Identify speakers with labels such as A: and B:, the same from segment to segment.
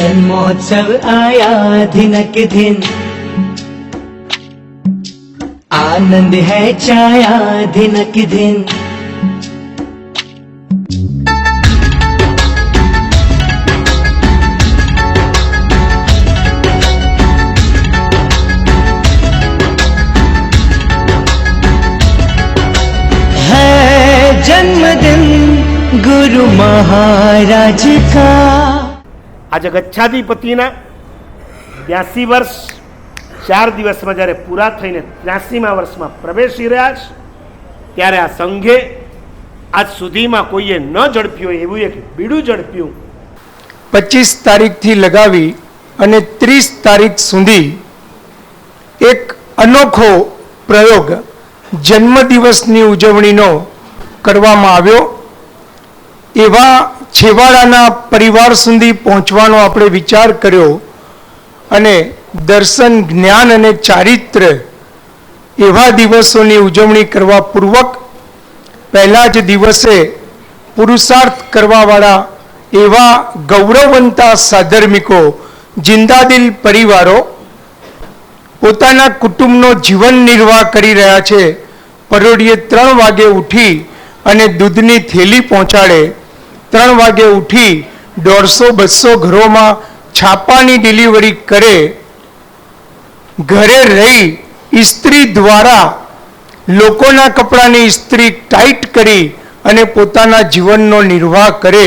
A: જન્મોત્સવ આયા દિનક દિન આનંદ હૈ છાયા દિનક દિન જન્મદિન ગુરુ મહારાજ કા का
B: જગચ્છાધિપતિના બ્યાસી વર્ષ, ચાર દિવસમાં જ્યારે પૂરા થઈને ત્યાસીમાં વર્ષમાં પ્રવેશી રહ્યા છે, ત્યારે આ સંઘે આજ સુધીમાં કોઈએ ન ઝડપ્યું એવું એક બીડું ઝડપ્યું.
C: પચીસ તારીખથી લગાવી અને ત્રીસ તારીખ સુધી એક અનોખો પ્રયોગ જન્મદિવસની ઉજવણીનો કરવામાં આવ્યો. એવા છેવાડાના પરિવાર સુધી પહોંચવાનો આપણે વિચાર કર્યો અને દર્શન, જ્ઞાન અને ચારિત્ર એવા દિવસોની ઉજવણી કરવા પૂર્વક પહેલા જ દિવસે પુરુષાર્થ કરવાવાળા એવા ગૌરવવંતા સાધર્મિકો, જિંદાદિલ પરિવારો પોતાના કુટુંબનો જીવન નિર્વાહ કરી રહ્યા છે. પરોઢીએ ત્રણ વાગે ઉઠી અને દૂધની થેલી પહોંચાડે ત્રણ વાગે ઉઠી દોઢસો, બસો ઘરોમાં છાપાની ડિલિવરી કરે, ઘરે રહી ઇસ્ત્રી દ્વારા લોકોના કપડાની ઇસ્ત્રી ટાઈટ કરી અને પોતાના જીવનનો નિર્વાહ કરે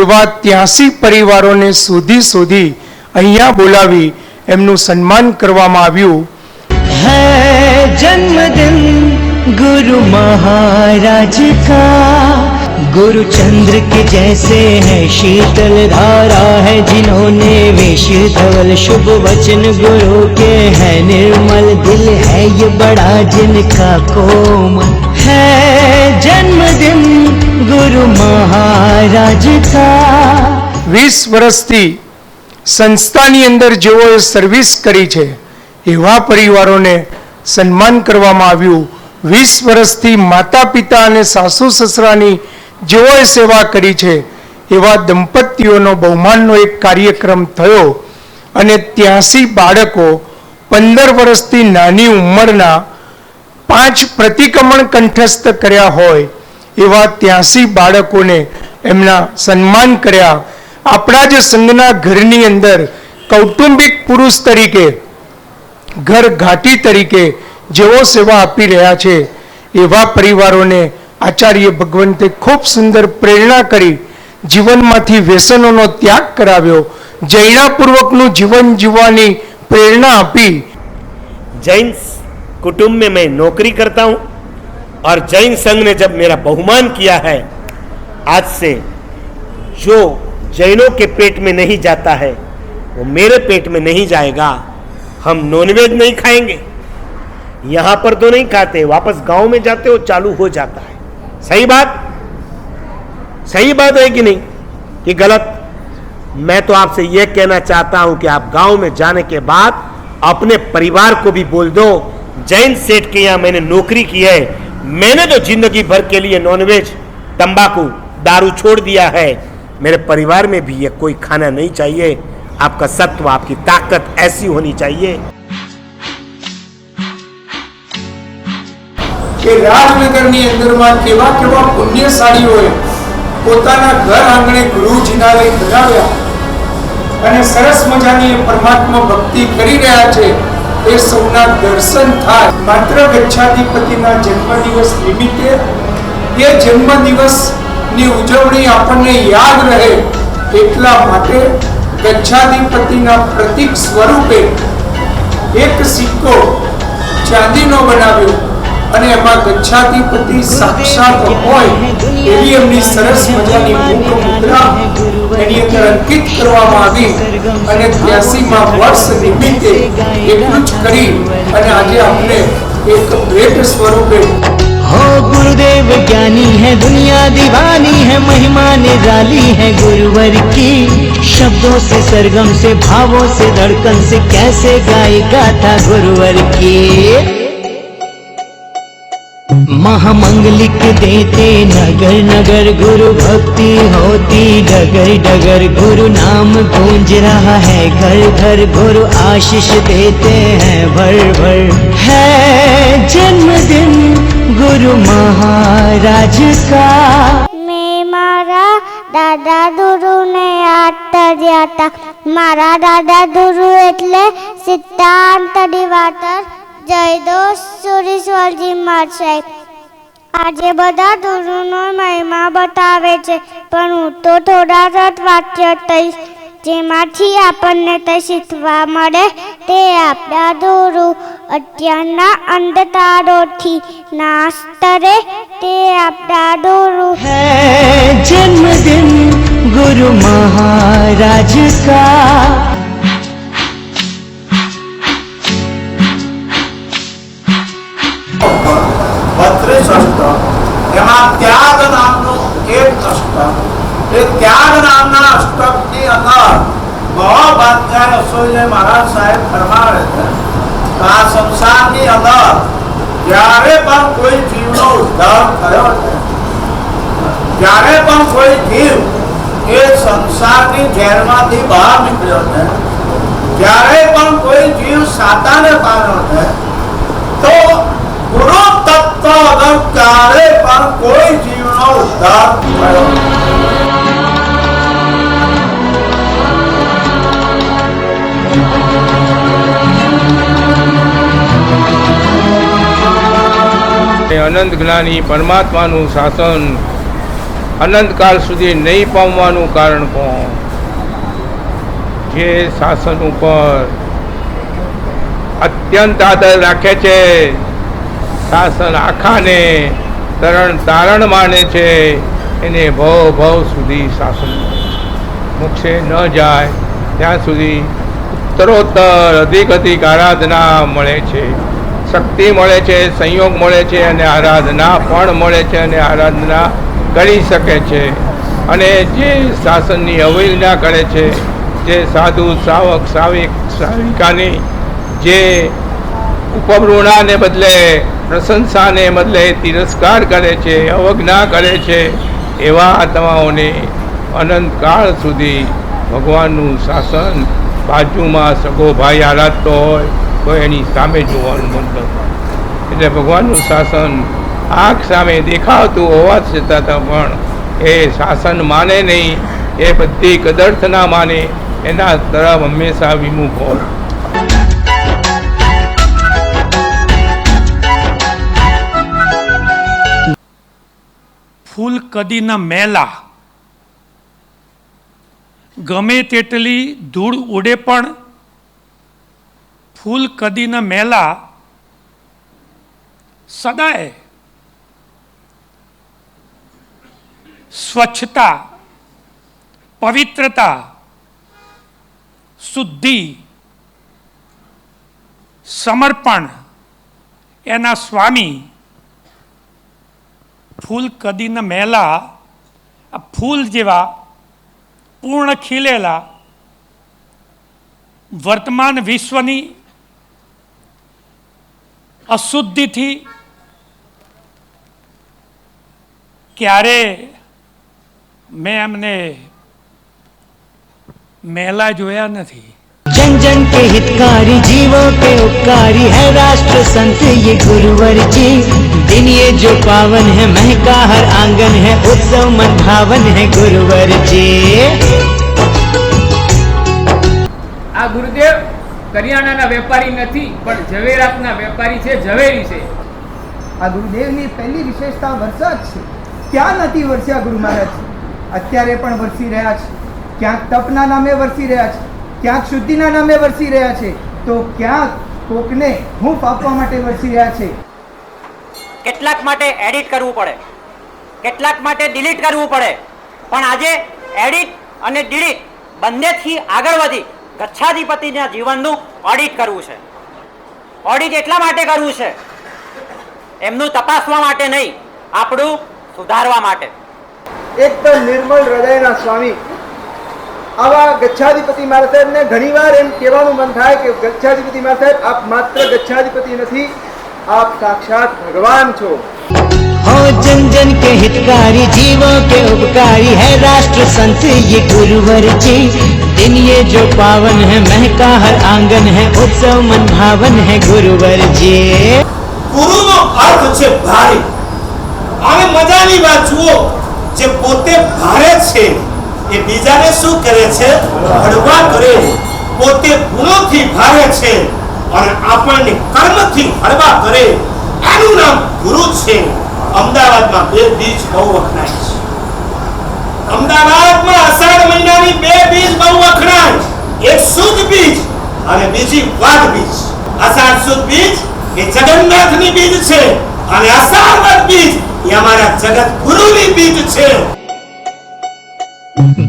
C: એવા ત્યાંસી પરિવારોને શોધી શોધી અહીંયા બોલાવી એમનું સન્માન કરવામાં આવ્યું.
A: હે જન્મદિન ગુરુ મહારાજ કા गुरु चंद्र के जैसे है शीतल धारा है जिन्होंने विष धवल शुभ वचन गुरु के है निर्मल दिल है ये बड़ा जिनका कोमल है जन्मदिन गुरु महाराज का
C: વીસ વર્ષથી સંસ્થાની અંદર જેઓએ સર્વિસ કરી છે એવા પરિવારોને સન્માન કરવામાં આવ્યું વીસ વર્ષથી માતા પિતા અને સાસુ સસરાની જેઓએ સેવા કરી છે, એવા દંપતીઓનો બહુમાનનો એક કાર્યક્રમ થયો અને ત્યાંસી બાળકો પંદર વર્ષથી નાની ઉંમરના પાંચ પ્રતિક્રમણ કંઠસ્થ કર્યા હોય, એવા ત્યાંસી બાળકોને એમના સન્માન કર્યા. આપણા જ સંઘના ઘરની અંદર કૌટુંબિક પુરુષ તરીકે ઘર ઘાટી તરીકે જેઓ સેવા આપી રહ્યા છે, એવા પરિવારોને આચાર્ય ભગવંતે ખૂબ સુંદર પ્રેરણા કરી જીવનમાંથી વ્યસનોનો ત્યાગ કરાવ્યો જૈનાપૂર્વકનું જીવન જીવવાની પ્રેરણા આપી
B: जैन कुटुंब में मैं नौकरी करता हूँ और जैन संघ ने जब मेरा बहुमान किया है आज से जो जैनों के पेट में नहीं जाता है वो मेरे पेट में नहीं जाएगा हम नॉनवेज नहीं खाएंगे यहाँ पर तो नहीं खाते वापस गांव में जाते हो चालू हो जाता है सही बात? सही बात है कि नहीं? कि गलत? मैं तो आपसे यह कहना चाहता हूँ कि आप गाँव में जाने के बाद अपने परिवार को भी बोल दो, जैन सेठ के यहाँ मैंने नौकरी की है, मैंने तो ज़िंदगी भर के लिए नॉनवेज तंबाकू, दारू छोड़ दिया है। मेरे परिवार में भी ये कोई खाना नहीं चाहिए। आपका सत्व, आपकी ताकत ऐसी होनी चाहिए।
C: કે રાજનગરની અંદરમાં કેવા કેવા પુણ્યશાળીઓએ પોતાના ઘર આંગણે ગૃહ બનાવ્યા. અને સરસ મજાની પરમાત્મા ભક્તિ કરી રહ્યા છે એ સૌના દર્શન થાય. માત્ર ગચ્છાધિપતિના જન્મદિવસ નિમિત્તે એ જન્મદિવસની ઉજવણી આપણને યાદ રહે એટલા માટે ગચ્છાધિપતિના પ્રતીક સ્વરૂપે એક સિક્કો ચાંદીનો બનાવ્યો. અને એમાં ગચ્છાધિપતિ સાક્ષાત હોય એવી એમની સરસ મજાની મુખ મુદ્રા એની અંદર અંકિત કરવામાં આવી અને ત્યાસીમાં વર્ષ નિમિત્તે એટલું જ કરી અને આજે અમને એક ભેટ સ્વરૂપે
A: हो गुरुदेव ज्ञानी है दुनिया दीवानी है महिमा निराली है गुरुवर की शब्दों से सरगम से भावों से धड़कन से कैसे गाए गाथा गुरुवर की महामंगलिक देते नगर नगर गुरु भक्ति होती डगर डगर गुरु नाम गूंज रहा है घर घर गुरु आशीष देते हैं भर भर है जन्मदिन गुरु महाराज का
D: મેં મારા દાદા ગુરુને યાદ કર્યા હતા મારા દાદા ગુરુ એટલે સિદ્ધાંત જય દોસ્ત સુરેશ્વરજી મહારાજ સાહેબ આજે બધા ગુરુનો મહિમા બતાવે છે, પણ હું તો થોડા જ વાક્ય થઈશ જેમાંથી આપણને તે શીખવા મળે તે આપણા ગુરુ અત્યારના અંધકારોથી નાશ કરે તે આપણા
A: દુરુ હૈ જન્મદિન ગુરુ મહારાજ
E: કા અષ્ટક એ ત્યાગ નામના અષ્ટકની અંદર મહોપાધ્યાય અસોઈએ મહારાજ સાહેબ ફરમાવે છે કે આ સંસારની અંદર જ્યારે પણ કોઈ જીવનો ઉદ્ધાર થયો છે જ્યારે પણ કોઈ જીવ એ સંસારની ઝેરમાંથી બહાર નીકળ્યો છે જ્યારે પણ કોઈ જીવ સાતાને પામ્યો છે તો ગુરુ તત્વ વગર ક્યારે પણ કોઈ જીવનો ઉદ્ધાર થયો નથી.
F: અનંત જ્ઞાની પરમાત્માનું શાસન અનંતકાળ સુધી નહીં પામવાનું કારણ કોણ? જે શાસન ઉપર અત્યંત આદર રાખે છે, શાસન આખાને તરણ તારણ માને છે, એને ભવ ભવ સુધી શાસન મોક્ષે ન જાય, ત્યાં સુધી ઉત્તરોત્તર અધિક અધિક આરાધના મળે છે. શક્તિ મળે છે, સંયોગ મળે છે અને આરાધના પણ મળે છે અને આરાધના કરી શકે છે. અને જે શાસનની અવહેલના કરે છે, જે સાધુ શ્રાવક શ્રાવિક શ્રાવિકાની જે ઉપવૃણાને બદલે, પ્રશંસાને બદલે તિરસ્કાર કરે છે, અવજ્ઞા કરે છે, એવા આત્માઓને અનંતકાળ સુધી ભગવાનનું શાસન બાજુમાં સગો ભાઈ આરાધતો હોય તો એની સામે જોવાનું મન થતું એટલે ભગવાનનું શાસન આંખ સામે દેખાતું હોવા છતાં પણ એ શાસન માને નહીં, એ બધી કદર્થ ના માને, એના તરફ હંમેશા વિમુખ હોય.
G: ફૂલ કદી ન મેલા. ગમે તેટલી ધૂળ ઉડે પણ ફૂલ કદી ન મેલા સદાય સ્વચ્છતા પવિત્રતા શુદ્ધિ સમર્પણ એના સ્વામી ફૂલ કદી ન મેલા આ ફૂલ જેવા પૂર્ણ ખીલેલા વર્તમાન વિશ્વની અશુદ્ધિથી ક્યારે મેં એમને મેલા જોયા નથી
A: जन जन के हितकारी जीवों के उपकारी है राष्ट्र संत ये गुरुवर जी दिन ये जो पावन है महका हर आंगन है उत्सव मन भावन है गुरुवर जी
H: આ ગુરુદેવ કરિયાણાના વેપારી નથી પણ ઝવેરાતના વેપારી છે ઝવેરી છે.
I: આ ગુરુદેવની પહેલી વિશેષતા વરસાદ છે. ક્યાં નથી વરસ્યા ગુરુ મહારાજ? અત્યારે પણ વરસી રહ્યા છે. ક્યાંક તપના નામે વરસી રહ્યા છે. ક્યાંક શુદ્ધિના નામે વરસી રહ્યા છે. તો ક્યાંક કોકને હું આપવા માટે વરસી રહ્યા છે.
J: કેટલાક માટે એડિટ કરવું પડે. કેટલાક માટે ડિલીટ કરવું પડે. પણ આજે એડિટ અને ડિલીટ બંનેથી આગળ વધી. ગચ્છાધિપતિના જીવનનું ઓડિટ કરવું છે. ઓડિટ એટલા માટે કરવું છે, એમનું તપાસવા માટે નહીં, આપણું સુધારવા માટે.
I: એકદમ નિર્મળ હૃદયના સ્વામી, આવા ગચ્છાધિપતિ મારા સાહેબને ઘણીવાર એમ કહેવાનું મન થાય કે ગચ્છાધિપતિ મારા સાહેબ, આપ માત્ર ગચ્છાધિપતિ નથી, આપ સાક્ષાત ભગવાન છો.
A: हो जन जन के हितकारी जीवों के उपकारी है राष्ट्र संत ये गुरुवर जी दिन ये जो पावन है महका हर आंगन है उत्सव मन भावन है गुरुवर जी
E: ગુરુનો અર્થ છે ભારે અને મજાની વાત જુઓ જે પોતે ભારે છે એ બીજાને શું કરે છે હળવા કરે પોતે ગુણોથી ભારે છે અને આપણને કર્મથી હળવા કરે એનું નામ ગુરુ છે અમદાવાદમાં બે બીજ બહુ વખણાય છે. અમદાવાદમાં અષાઢ મહિનાની બે બીજ બહુ વખણાય. એક શુદ્ધ બીજ અને બીજી વાઘ બીજ. અષાઢ શુદ્ધ બીજ એ જગન્નાથની બીજ છે અને અષાઢ વાદ બીજ એ અમારા જગત ગુરુની બીજ છે.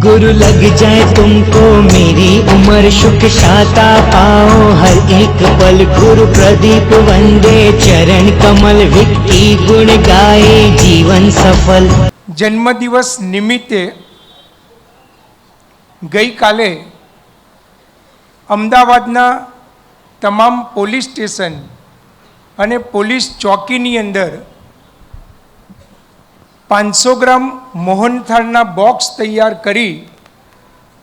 A: गुरु लग जाए तुमको मेरी उम्र सुख शाता पाओ हर एक पल गुरु प्रदीप वंदे चरण कमल विक्की गुण गाए जीवन सफल
C: જન્મદિવસ નિમિત્તે ગઈકાલે અમદાવાદના તમામ પોલીસ સ્ટેશન અને પોલીસ ચોકીની અંદર પાંચસો ગ્રામ મોહનથાળના બોક્સ તૈયાર કરી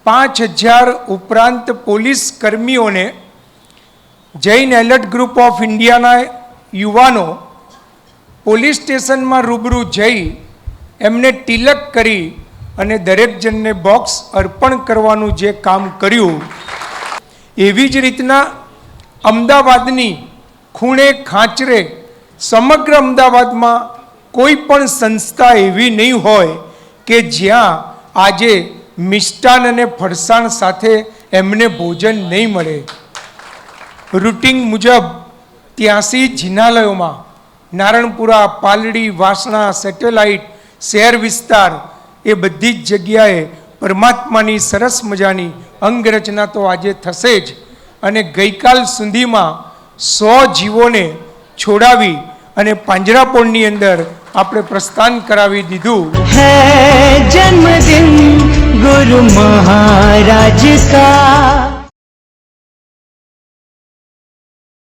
C: પાંચ હજાર ઉપરાંત પોલીસ કર્મીઓને જૈન એલર્ટ ગ્રુપ ઓફ ઇન્ડિયાના યુવાનો પોલીસ સ્ટેશનમાં રૂબરૂ જઈ એમને તિલક કરી અને દરેક જણને બોક્સ અર્પણ કરવાનું જે કામ કર્યું. એવી જ રીતના અમદાવાદની ખૂણે ખાંચરે સમગ્ર અમદાવાદમાં કોઈ પણ સંસ્થા એવી નહીં હોય કે જ્યાં આજે મિષ્ટાન અને ફરસાણ સાથે એમને ભોજન નહીં મળે. રૂટિંગ મુજબ ત્યાંસી જિનાલયોમાં નારણપુરા, પાલડી, વાસણા, સેટેલાઇટ, શહેર વિસ્તાર એ બધી જ જગ્યાએ પરમાત્માની સરસ મજાની અંગરચના તો આજે થશે જ. અને ગઈકાલ સુધીમાં સો જીવોને છોડાવી અને પાંજરાપોળની અંદર આપણે પ્રસ્થાન કરાવી દીધું.
A: હે જન્મદિન ગુરુ મહારાજ કા